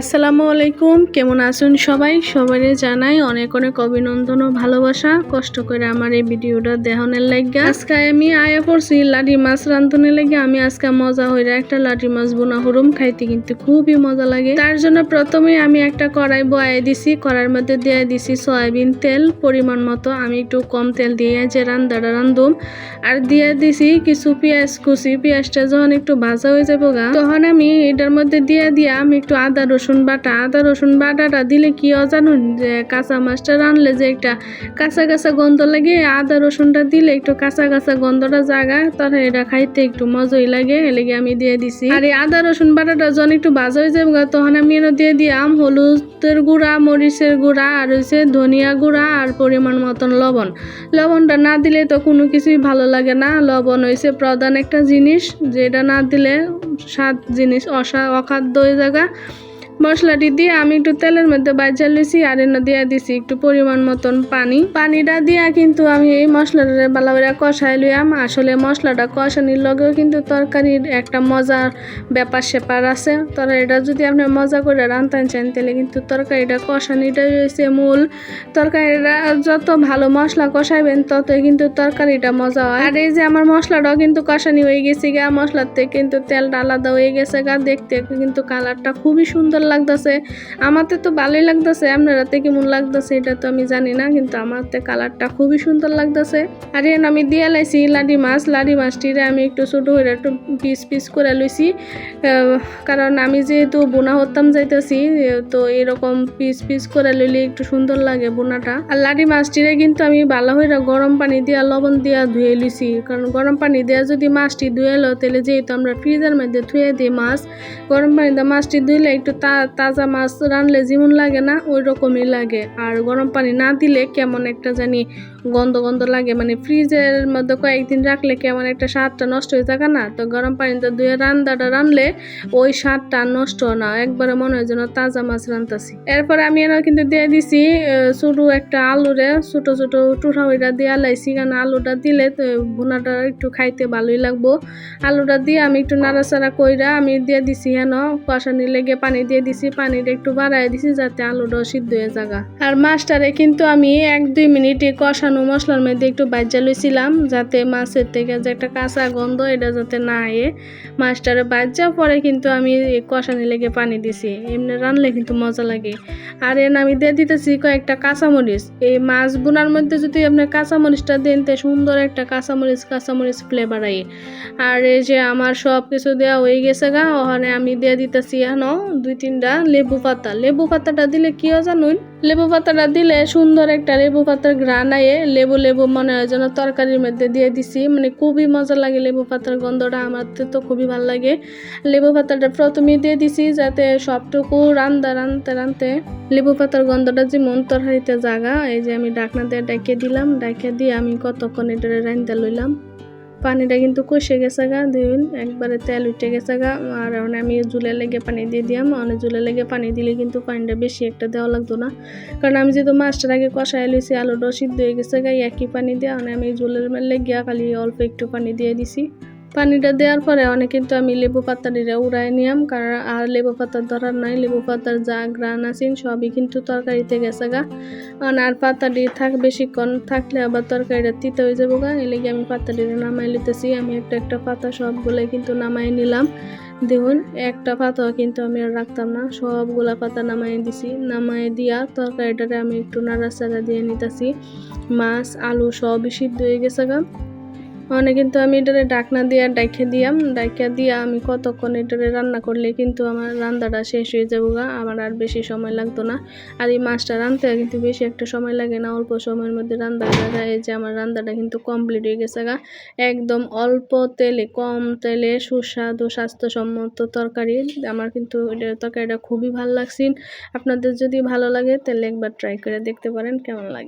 আসসালামু আলাইকুম, কেমন আছেন সবাই? সবাই জানাই অনেক অনেক অভিনন্দন ও ভালোবাসা। কষ্ট করে আমার এই ভিডিওটা দেহনের লাগে আজকে আমি আয়া পড়ছি লাঠি মাছ রান্ধনের লাগে আমি আজকে মজা হইরা একটা লাঠি মাছ বোনা হরুম খাইতে কিন্তু খুবই মজা লাগে। তার জন্য প্রথমে আমি একটা কড়াই বয়াই দিছি। কড়াইয়ের মধ্যে দিয়ে দিছি সয়াবিন তেল। পরিমাণ মতো আমি একটু কম তেল দিয়ে যে রান্দাটা রান্ধুম আর দিয়ে দিছি কিছু পেঁয়াজ কুচি। পেঁয়াজটা যখন একটু ভাজা হয়ে যাব গা তখন আমি এটার মধ্যে দিয়ে দিয়ে আমি একটু আদা রসুন বাটা, আদা রসুন বাটাটা দিলে কি অজানুন যে কাঁচা মাছটা রানলে যে একটা কাঁচা কাঁচা গন্ধ লাগে, আদা রসুনটা দিলে একটু কাঁচা কাঁচা গন্ধটা জাগা তাহলে এটা খাইতে একটু মজাই লাগে এলেগে আমি দিয়ে দিছি। আর এই আদা রসুন বাটাটা যখন একটু ভাজা হয়ে যাবে তখন আমি এনে দিয়ে দিয়াম হলুদের গুঁড়া, মরিচের গুঁড়া, আর হচ্ছে ধনিয়া গুঁড়া, আর পরিমাণ মতন লবণ। লবণটা না দিলে তো কোনো কিছুই ভালো লাগে না। লবণ হয়েছে প্রধান একটা জিনিস, যেটা না দিলে স্বাদ জিনিস অসা, অখাদ্য হয়ে জায়গা মশলাটি দিয়ে আমি একটু তেলের মধ্যে বাজা লইছি আর এনে দিয়ে দিছি একটু পরিমাণ মতন পানি। পানিটা দিয়া কিন্তু আমি এই মশলাটা ভালো করে কষাই লইয়াম আসলে মশলাটা কষানির লগেও কিন্তু তরকারির একটা মজার ব্যাপার স্যাপার আছে। তরকারিটা যদি আপনি মজা করে রান্তান চান, তাহলে কিন্তু তরকারিটা কষানিটাই হয়েছে মূল। তরকারিটা যত ভালো মশলা কষাইবেন, ততই কিন্তু তরকারিটা মজা হয়। আর এই যে আমার মশলাটাও কিন্তু কষানি হয়ে গেছে গা, মশলার থেকে কিন্তু তেলটা আলাদা হয়ে গেছে গা, দেখতে কিন্তু কালারটা খুবই সুন্দর লাগতেছে। আমাতে তো ভালোই লাগতেছে, আপনারা তে কেমন লাগতেছে এটা তো আমি জানি না, কিন্তু আমার তে কালারটা খুবই সুন্দর লাগতেছে। আর এন আমি দিয়ে লাইছি লাডি মাছ, লাডি মাছটিরে আমি একটু ছোটো করে একটু পিস পিস করে লইছি। কারণ আমি যেহেতু বোনা হতাম যাইতেছি, তো এরকম পিস পিস করে লইলে একটু সুন্দর লাগে বোনাটা। আর লাডি মাছটিরে কিন্তু আমি ভালো হয়ে গরম পানি দিয়া, লবণ দিয়া ধুয়ে লিছি কারণ গরম পানি দিয়া যদি মাছটি ধুয়ে লো তাহলে যেহেতু আমরা ফ্রিজের মধ্যে ধুয়ে দিই মাছ, গরম পানিতে মাছটি ধুইলে একটু তা- তাজা মাছ রানলে যেমন লাগে না ওই রকমই লাগে। আর গরম পানি না দিলে কেমন একটা জানি গন্ধ গন্ধ লাগে। মানে ফ্রিজের মধ্যে কয়েকদিন রাখলে কেমন একটা স্বাদটা নষ্ট হয়ে থাকে না? তো গরম পানিতে ধুয়ে রান্দাটা রানলে ওই স্বাদটা নষ্ট না। একবারে মনে হয় যেন তাজা মাছ রান্তাছি এরপরে আমি এনে কিন্তু দিয়ে দিছি ছোটো একটা আলুরে ছোট ছোট টুঠা ওইটা দিয়ে লাইছি কারণ আলুটা দিলে তো ভুনাটা একটু খাইতে ভালোই লাগবো। আলুটা দিয়ে আমি একটু নাড়াচাড়া কইরা আমি দিয়ে দিছি হেন। কষানি লেগে পানি দিয়ে দিছি, পানিটা একটু বাড়াই দিছি যাতে আলুটাও সিদ্ধ হয়ে জাগা আর মাছটারে কিন্তু আমি এক দুই মিনিটে কষানো মশলার মধ্যে একটু বাজ্যা লইছিলাম, যাতে মাছের থেকে যে একটা কাঁচা গন্ধ এটা যাতে না আয়ে। মাছটারে বাজ্যা পরে কিন্তু আমি কষানি লেগে পানি দিছি, এমনি রানলে কিন্তু মজা লাগে। আর এন আমি দিয়ে দিতেছি কয়েকটা কাঁচামরিচ। এই মাছ বোনার মধ্যে যদি আপনি কাঁচামরিচটা দেন, তে সুন্দর একটা কাঁচামরিচ কাঁচামরিচ ফ্লেভার আই আর এই যে আমার সব কিছু দেওয়া হয়ে গেছে গা, ওখানে আমি দিয়ে দিতেছি এখন দুই তিনটা লেবু পাতা। লেবু পাতাটা দিলে কি হয় জানুন? লেবু পাতাটা দিলে সুন্দর একটা লেবু পাতার ঘ্রাণ আয়ে লেবু লেবু মনে হয় যেন তরকারির মধ্যে দিয়ে দিছি। মানে খুবই মজা লাগে লেবু পাতার গন্ধটা, আমার তো খুবই ভালো লাগে। লেবু পাতাটা প্রথমে দিয়ে দিছি যাতে সবটুকু রান্দা রানতে রানতে লেবু পাতার গন্ধটা যেমন তরকারিতে জাগা। এই যে আমি ডাকনা দিয়ে ডাকিয়ে দিলাম, ডাকিয়ে দিয়ে আমি কতক্ষণ এটা রান্দা লইলাম? পানিটা কিন্তু কষে গেছে গা দিন একবারে তেল উঠে গেছে গা। আর আমি জুলে লেগে পানি দিয়ে দিলাম অনেক জুলে লেগে পানি দিলে কিন্তু পানিটা বেশি একটা দেওয়া লাগতো না। কারণ আমি যেহেতু মাছটার আগে কষাই লইছি, আলুটাও সিদ্ধ হয়ে গেছে গা, একই পানি দিয়ে। মানে আমি জুলের মেলে গিয়া খালি অল্প একটু পানি দিয়ে দিছি। পানিটা দেওয়ার পরে অনেক কিন্তু আমি লেবু পাতাটিরে উড়াই নিয়াম, কারণ আর লেবু পাতার ধরার নাই, লেবু পাতার যা গ্রান আছেন সবই কিন্তু তরকারিতে গেছে গা। আর পাতাটি থাক বেশিক্ষণ থাকলে আবার তরকারিটা তিতে হয়ে যাব গা এলে আমি পাতাটিরে নামাই লিতেছি আমি একটা একটা পাতা সবগুলোই কিন্তু নামাই নিলাম। দেখুন, একটা পাতাও কিন্তু আমি আর রাখতাম না, সবগুলা পাতা নামাই দিছি। নামাই দিয়া তরকারিটারে আমি একটু নাড়া নাড়াচাড়া দিয়ে নিতেছি। মাছ, আলু সবই সিদ্ধ হয়ে গেছে গা। মানে কিন্তু আমি এটারে ডাকনা দিয়া ডাইখে দিয়াম ডাইখা দিয়া আমি কতক্ষণ এটারে রান্না করলে কিন্তু আমার রান্নাটা শেষ হয়ে যাব গা, আমার আর বেশি সময় লাগতো না। আর এই মাছটা রাঁধতে কিন্তু বেশি একটা সময় লাগে না, অল্প সময়ের মধ্যে রান্না যায়। এই যে আমার রান্নাটা কিন্তু কমপ্লিট হয়ে গেছে গা, একদম অল্প তেলে, কম তেলে সুস্বাদু, স্বাস্থ্যসম্মত তরকারি। আমার কিন্তু এটা তরকারিটা খুবই ভালো লাগছে। আপনাদের যদি ভালো লাগে তাহলে একবার ট্রাই করে দেখতে পারেন, কেমন লাগে।